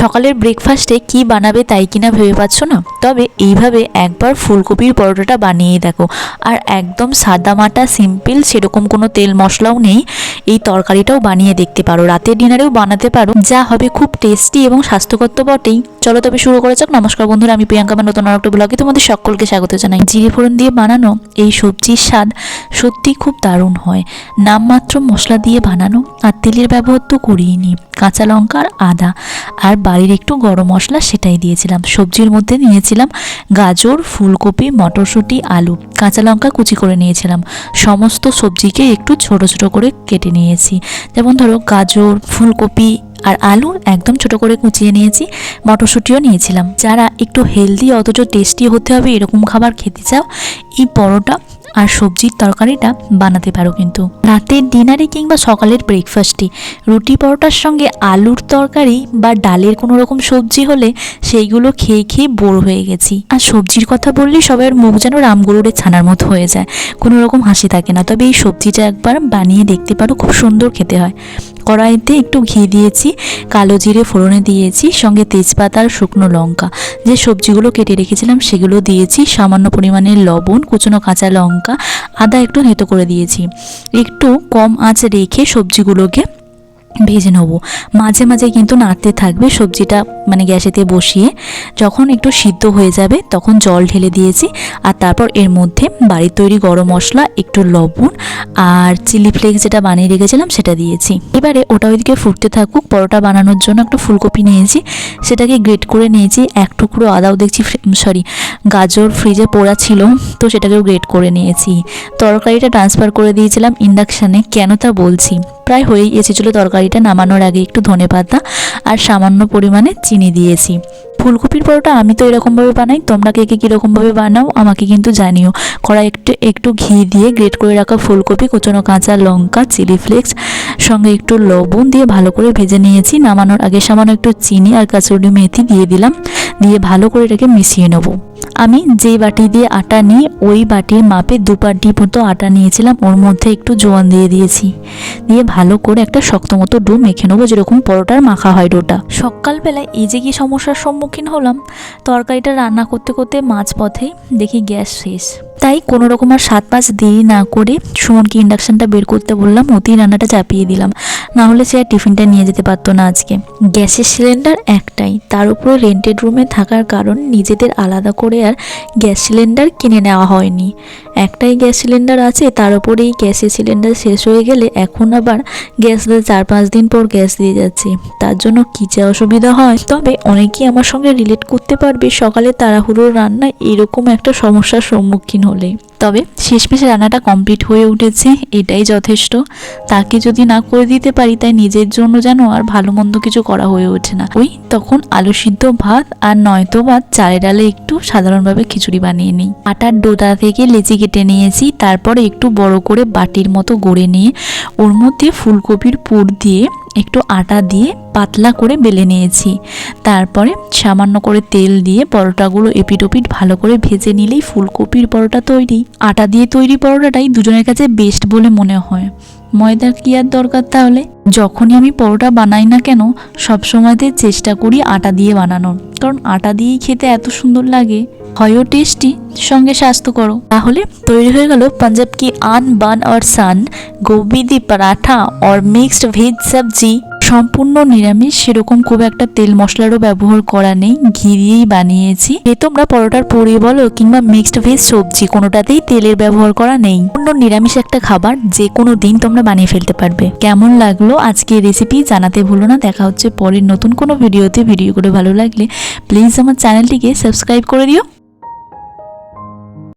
সকালের ব্রেকফাস্টে কি বানাবে তাই কিনা ভেবে পাচ্ছ না? তবে এইভাবে একবার ফুলকপির পরোটাটা বানিয়ে দেখো। আর একদম সাদা মাটা সিম্পল সেরকম কোনো তেল মশলাও নেই। এই তরকারিটাও বানিয়ে দেখতে পারো। রাতের ডিনারেও বানাতে পারো। যা হবে খুব টেস্টি এবং স্বাস্থ্যকর তো বটেই। চলো তবে শুরু করা যাক। নমস্কার বন্ধুরা, আমি প্রিয়াঙ্কা আমার নতুন আরেকটা ব্লগে তোমাদের সকলকে স্বাগত জানাই। জিরে ফোড়ন দিয়ে বানানো এই সবজির স্বাদ সত্যি খুব দারুণ হয়। নামমাত্র মশলা দিয়ে বানানো আর তেলের ব্যবহার তো করিনি কাঁচা লঙ্কা আর আদা আর বাড়ির একটু গরম মশলা সেটাই দিয়েছিলাম। সবজির মধ্যে নিয়েছিলাম গাজর, ফুলকপি, মটরশুঁটি, আলু। কাঁচা লঙ্কা কুচি করে নিয়েছিলাম। সমস্ত সবজিকে একটু ছোট ছোট করে কেটে নিয়েছি। যেমন ধরো গাজর, ফুলকপি আর আলু একদম ছোট করে কুচিয়ে নিয়েছি। মটরশুঁটিও নিয়েছিলাম। যারা একটু হেলদি অথচ টেস্টি হতে হবে এরকম খাবার খেতে চাও, এই পরোটা আর সবজির তরকারিটা বানাতে পারো কিন্তু। রাতের ডিনারে কিংবা সকালের ব্রেকফাস্টে রুটি পরোটার সঙ্গে আলুর তরকারি বা ডালের কোনো রকম সবজি হলে সেইগুলো খেয়ে খেয়ে বোর হয়ে গেছি। আর সবজির কথা বললেই সবার মুখ যেন রামগরুড়ের ছানার মতো হয়ে যায়। কোনো রকম হাসি থাকে না। তবে এই সবজিটা একবার বানিয়ে দেখতে পারো, খুব সুন্দর খেতে হয়। কড়াইতে একটু ঘি দিয়েছি, কালো জিরে ফোড়নে দিয়েছি, সঙ্গে তেজপাতা আর শুকনো লঙ্কা। যে সবজিগুলো কেটে রেখেছিলাম সেগুলো দিয়েছি, সামান্য পরিমাণে লবণ, কুচনো কাঁচা লঙ্কা আদা একটু নেতো করে দিয়েছি। একটু কম আঁচ রেখে সবজিগুলোকে ভেজে নেব। মাঝে মাঝে কিন্তু নাড়তে থাকবে সবজিটা মানে গ্যাসেতে বসিয়ে। যখন একটু সিদ্ধ হয়ে যাবে তখন জল ঢেলে দিয়েছি। আর তারপর এর মধ্যে বাড়ির তৈরি গরম মশলা, একটু লবণ আর চিলি ফ্লেক্স যেটা বানিয়ে রেখেছিলাম সেটা দিয়েছি। এবারে ওটা ওইদিকে ফুটতে থাকুক। পরোটা বানানোর জন্য একটা ফুলকপি নিয়েছি। সেটাকে গ্রেট করে নিয়েছি। এক টুকরো আদাও দেখছি সরি গাজর ফ্রিজে পোড়া ছিল, তো সেটাকেও গ্রেট করে নিয়েছি। তরকারিটা ট্রান্সফার করে দিয়েছিলাম ইন্ডাকশানে কেন তা বলছি? প্রায় হয়েই এসেছিল তরকারিটা নামানোর আগে একটু ধনে পাতা আর সামান্য পরিমাণে চিনি দিয়েছি। ফুলকপির পরোটা আমি তো এরকমভাবে বানাই, তোমরা কে কে কীরকমভাবে বানাও আমাকে কিন্তু জানিও। কড়াই একটু একটু ঘি দিয়ে গ্রেট করে রাখা ফুলকপি, কুচনো কাঁচা লঙ্কা চিলি ফ্লেক্স সঙ্গে একটু লবণ দিয়ে ভালো করে ভেজে নিয়েছি। নামানোর আগে সামান্য একটু চিনি আর কাঁচুরি মেথি দিয়ে দিলাম। দিয়ে ভালো করে এটাকে মিশিয়ে নেব। আমি যে বাটি দিয়ে আটা নিই, ওই বাটির মাপে দু বাটি মতো আটা নিয়েছিলাম। ওর মধ্যে একটু জোয়ান দিয়ে দিয়েছি। দিয়ে ভালো করে একটা শক্ত মতো ডো মেখে নেব, যেরকম পরোটার মাখা হয় ডোটা। সকালবেলায় এই যে কি সমস্যার সম্মুখীন হলাম, তরকারিটা রান্না করতে করতে মাঝ পথেই দেখি গ্যাস শেষ। তাই কোনো রকম আর সাত পাঁচ দেরি না করে সুমনকে ইন্ডাকশানটা বের করতে বললাম, অতি রান্নাটা চাপিয়ে দিলাম। না হলে সে আর টিফিনটা নিয়ে যেতে পারতো না আজকে। গ্যাসের সিলিন্ডার একটাই, তার উপরে রেন্টেড রুমে থাকার কারণ নিজেদের আলাদা করে আর গ্যাস সিলিন্ডার কিনে নেওয়া হয়নি। একটাই গ্যাস সিলিন্ডার আছে, তার উপরেই গ্যাসের সিলিন্ডার শেষ হয়ে গেলে এখন আবার গ্যাস চার পাঁচ দিন পর গ্যাস দিয়ে যাচ্ছে। তার জন্য কী যে অসুবিধা হয়? তবে অনেকেই আমার সঙ্গে রিলেট করতে পারবে, সকালে তাড়াহুড়োর রান্না এরকম একটা সমস্যার সম্মুখীন হলে। তবে শেষমেশে রান্নাটা কমপ্লিট হয়ে উঠেছে, এটাই যথেষ্ট। তাকে যদি না করে দিতে পারি, তাই নিজের জন্য যেন আর ভালো মন্দ কিছু করা হয়ে ওঠে না। ওই তখন আলু সিদ্ধ ভাত আর নয়তো ভাত চালে ডালে একটু সাধারণভাবে খিচুড়ি বানিয়ে নিই। আটার ডোটা থেকে লেচি কেটে নিয়েছি, তারপরে একটু বড় করে বাটির মতো গড়ে নিয়ে ওর মধ্যে ফুলকপির পুর দিয়ে একটু আটা দিয়ে পাতলা করে বেলে নিয়েছি। তারপরে সামান্য করে তেল দিয়ে পরোটাগুলো এপিট ওপিট ভালো করে ভেজে নিলেই ফুলকপির পরোটা তৈরি। আটা দিয়ে তৈরি পরোটাটাই দুজনের কাছে বেস্ট বলে মনে হয়। ময়দার কি আর দরকার তাহলে? যখনই আমি পরোটা বানাই না কেন সব সময়তে চেষ্টা করি আটা দিয়ে বানানোর। কারণ আটা দিয়েই খেতে এত সুন্দর লাগে। হয়ও টেস্টি সঙ্গে স্বাস্থ্যকর তাহলে তৈরি হয়ে গেল পাঞ্জাব কি আন বান আর সান, গোবি দি পরাঠা অর মিক্সড ভেজ সবজি। সম্পূর্ণ নিরামিষ, সেরকম খুব একটা তেল মশলারও ব্যবহার করা নেই, ঘি দিয়েই বানিয়েছি। এ তোমরা পরোটার পুরি বলো কিংবা মিক্সড ভেজ সবজি, কোনোটাতেই তেলের ব্যবহার করা নেই। পূর্ণ নিরামিষ একটা খাবার যে কোনো দিন তোমরা বানিয়ে ফেলতে পারবে। কেমন লাগল আজকে রেসিপি জানাতে ভুলো না, দেখা হচ্ছে পরের নতুন কোনো ভিডিওতে ভিডিও করে ভালো লাগলে প্লিজ আমার চ্যানেলটিকে সাবস্ক্রাইব করে দিও।